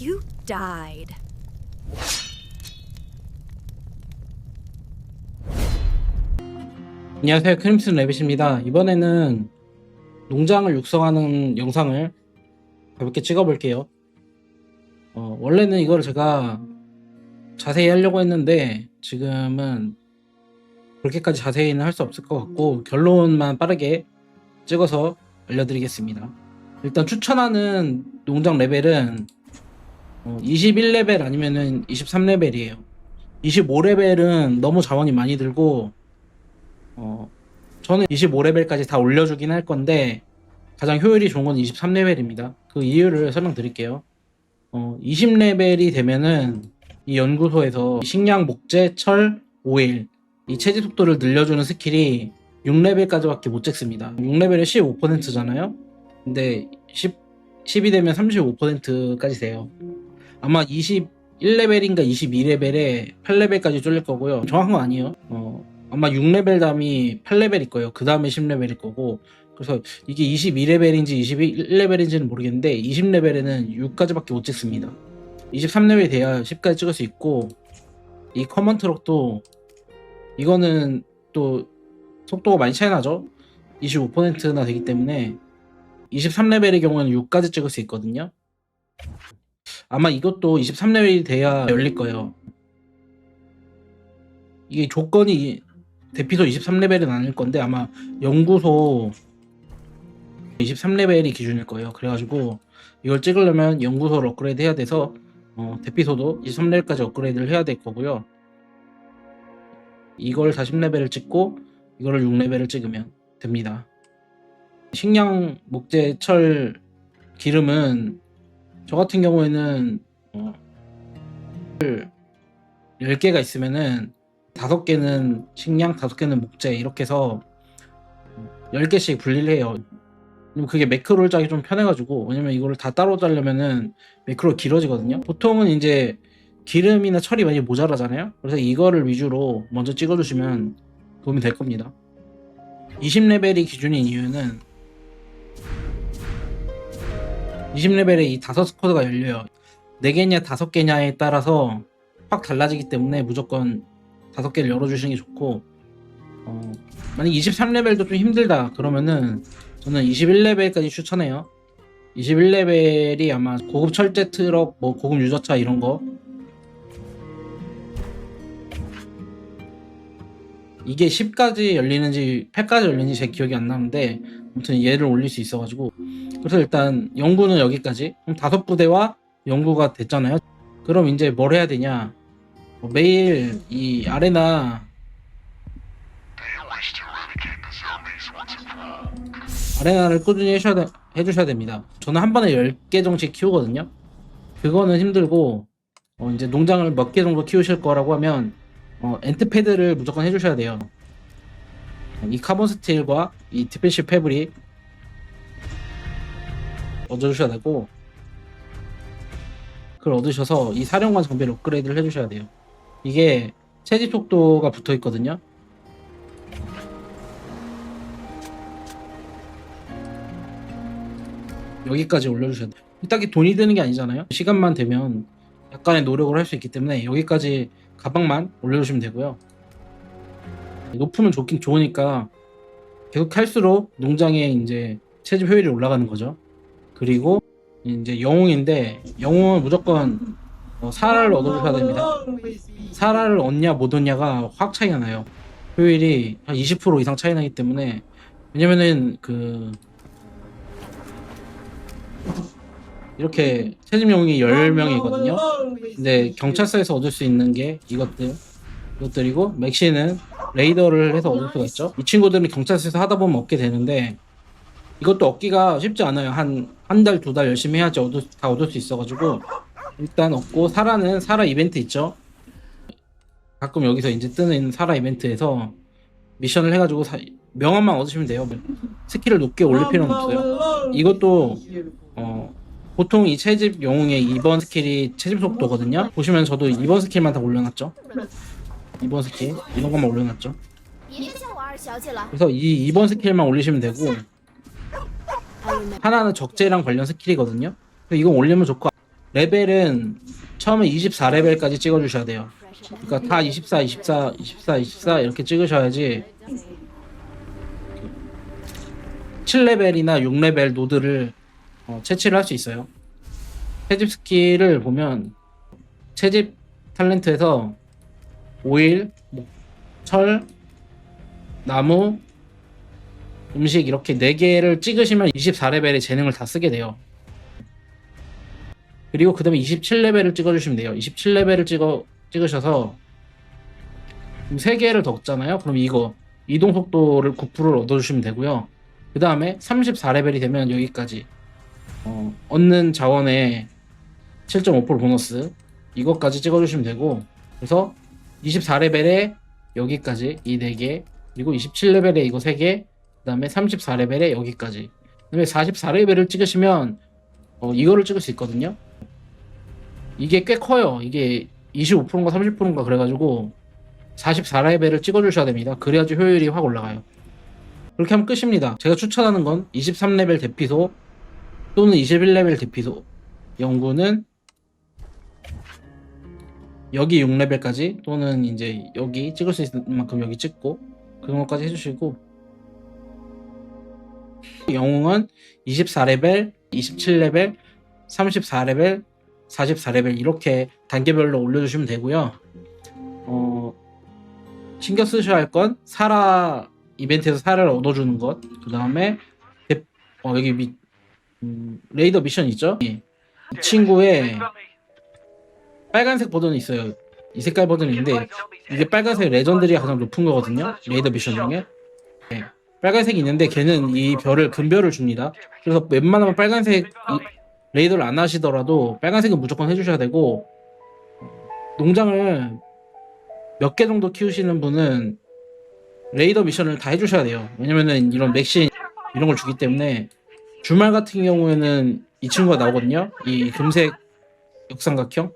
You died. 안녕하세요. 크림슨 레빗입니다. 이번에는 농장을 육성하는 영상을 가볍게 찍어볼게요. 어, 원래는 이걸 제가 자세히 하려고 했는데 지금은 그렇게까지 자세히는 할 수 없을 것 같고 결론만 빠르게 찍어서 알려드리겠습니다. 일단 추천하는 농장 레벨은 어, 21레벨 아니면은 23레벨이에요 25레벨은 너무 자원이 많이 들고 어, 저는 25레벨까지 다 올려주긴 할 건데 가장 효율이 좋은 건 23레벨입니다. 그 이유를 설명드릴게요. 어, 20레벨이 되면은 이 연구소에서 식량, 목재, 철, 오일 이 체지 속도를 늘려주는 스킬이 6레벨까지밖에 못 찍습니다. 6레벨이 15%잖아요. 근데 10, 10이 되면 35%까지 돼요. 아마 21레벨인가 22레벨에 8레벨까지 쫄릴 거고요. 정확한 건 아니에요. 어, 아마 6레벨 다음이 8레벨일 거예요. 그 다음에 10레벨일 거고. 그래서 이게 22레벨인지 21레벨인지는 모르겠는데 20레벨에는 6까지밖에 못 찍습니다. 23레벨이 돼야 10까지 찍을 수 있고 이 커먼 트럭도 이거는 또 속도가 많이 차이 나죠. 25%나 되기 때문에 23레벨의 경우에는 6까지 찍을 수 있거든요. 아마 이것도 23레벨이 돼야 열릴 거예요. 이게 조건이 대피소 23레벨은 아닐 건데 아마 연구소 23레벨이 기준일 거예요. 그래가지고 이걸 찍으려면 연구소를 업그레이드 해야 돼서 어, 대피소도 23레벨까지 업그레이드를 해야 될 거고요. 이걸 40레벨을 찍고 이거를 6레벨을 찍으면 됩니다. 식량, 목재, 철, 기름은 저 같은 경우에는 어, 10개가 있으면은 다섯 개는 식량, 다섯 개는 목재 이렇게 해서 10개씩 분리를 해요. 그게 매크로를 짜기 좀 편해가지고 왜냐면 이거를 다 따로 짜려면은 매크로 길어지거든요. 보통은 이제 기름이나 철이 많이 모자라잖아요. 그래서 이거를 위주로 먼저 찍어주시면 도움이 될 겁니다. 20레벨이 기준인 이유는 20레벨에 이 다섯 스쿼드가 열려요. 4개냐 5개냐에 따라서 확 달라지기 때문에 무조건 다섯 개를 열어주시는 게 좋고 어, 만약 23레벨도 좀 힘들다 그러면은 저는 21레벨까지 추천해요 21레벨이 아마 고급 철제 트럭 뭐 고급 유저차 이런 거 이게 10까지 열리는지 8까지 열리는지 제 기억이 안 나는데 아무튼 얘를 올릴 수 있어가지고 그래서 일단 연구는 여기까지 그럼 다섯 부대와 연구가 됐잖아요 그럼 이제 뭘 해야 되냐 뭐 매일 이 아레나 아레나를 꾸준히 해주셔야, 돼- 해주셔야 됩니다. 저는 한 번에 10개 정도씩 키우거든요. 그거는 힘들고 어, 이제 농장을 몇 개 정도 키우실 거라고 하면 어, 엔트 패드를 무조건 해주셔야 돼요. 이 카본 스틸과 이 디펜시 패브릭 얻어주셔야 되고 그걸 얻으셔서 이 사령관 정비를 업그레이드를 해주셔야 돼요. 이게 채집 속도가 붙어 있거든요. 여기까지 올려주셔야 돼요. 딱히 돈이 드는 게 아니잖아요. 시간만 되면 약간의 노력을 할 수 있기 때문에 여기까지 가방만 올려주시면 되고요. 높으면 좋긴 좋으니까 계속 할수록 농장의 이제 채집 효율이 올라가는 거죠. 그리고 이제 영웅인데 영웅은 무조건 어, 사라를 얻어주셔야 됩니다. 사라를 얻냐 못 얻냐가 확 차이가 나요. 효율이 한 20% 이상 차이 나기 때문에 왜냐면은 그 이렇게 영웅이 10명이거든요. 근데 경찰서에서 얻을 수 있는 게 이것들 이것들이고 맥시는 레이더를 해서 얻을 수가 있죠. 이 친구들은 경찰서에서 하다 보면 얻게 되는데 이것도 얻기가 쉽지 않아요. 한 한 달 두 달 열심히 해야지 얻을, 다 얻을 수 있어가지고 일단 얻고 사라는 사라 이벤트 있죠. 가끔 여기서 이제 뜨는 사라 이벤트에서 미션을 해가지고 사- 명함만 얻으시면 돼요. 스킬을 높게 올릴 필요는 없어요. 이것도 어, 보통 이 채집 영웅의 2번 스킬이 채집 속도거든요. 보시면 저도 2번 스킬만 다 올려놨죠. 2번 스킬, 이런 것만 올려놨죠. 그래서 이 2번 스킬만 올리시면 되고 하나는 적재랑 관련 스킬이거든요. 이거 올리면 좋고 레벨은 처음에 24레벨까지 찍어주셔야 돼요. 그러니까 다 24, 24, 24, 24 이렇게 찍으셔야지 7레벨이나 6레벨 노드를 어, 채취를 할 수 있어요. 채집 스킬을 보면 채집 탤런트에서 오일, 뭐, 철, 나무, 음식 이렇게 4개를 찍으시면 24레벨의 재능을 다 쓰게 돼요. 그리고 그 다음에 27레벨을 찍어주시면 돼요. 27레벨을 찍어, 찍으셔서 3개를 더 얻잖아요. 그럼 이거 이동 속도를 9%를 얻어주시면 되고요. 그 다음에 34레벨이 되면 여기까지 어, 얻는 자원의 7.5% 보너스 이것까지 찍어주시면 되고 그래서 24레벨에 여기까지 이 4개 그리고 27레벨에 이거 3개 그 다음에 34레벨에 여기까지. 그 다음에 44레벨을 찍으시면 어, 이거를 찍을 수 있거든요. 이게 꽤 커요. 이게 25%인가 30%인가 그래가지고 44레벨을 찍어주셔야 됩니다. 그래야지 효율이 확 올라가요. 그렇게 하면 끝입니다. 제가 추천하는 건 23레벨 대피소 또는 21레벨 대피소 연구는 여기 6레벨까지 또는 이제 여기 찍을 수 있는 만큼 여기 찍고 그런 것까지 해주시고 영웅은 24레벨, 27레벨, 34레벨, 44레벨 이렇게 단계별로 올려주시면 되고요. 어, 신경 쓰셔야 할 건 사라 이벤트에서 사라를 얻어주는 것, 그 다음에 어, 여기 미, 음, 레이더 미션 있죠? 이 친구의 빨간색 버전이 있어요. 이 색깔 버전이 있는데 이게 빨간색 레전드리가 가장 높은 거거든요. 레이더 미션 중에. 네. 빨간색이 있는데 걔는 이 별을 금별을 줍니다. 그래서 웬만하면 빨간색 이- 레이더를 안 하시더라도 빨간색은 무조건 해주셔야 되고 농장을 몇 개 정도 키우시는 분은 레이더 미션을 다 해주셔야 돼요. 왜냐면은 이런 맥신 이런 걸 주기 때문에 주말 같은 경우에는 이 친구가 나오거든요. 이 금색 역삼각형.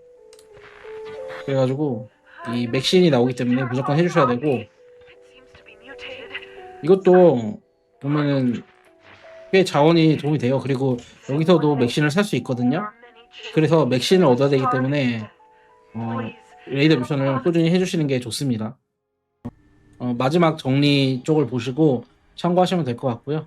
그래가지고 이 맥신이 나오기 때문에 무조건 해주셔야 되고 이것도 보면은 꽤 자원이 도움이 돼요. 그리고 여기서도 맥신을 살 수 있거든요. 그래서 맥신을 얻어야 되기 때문에 어, 레이더 미션을 꾸준히 해주시는 게 좋습니다. 어, 마지막 정리 쪽을 보시고 참고하시면 될 것 같고요.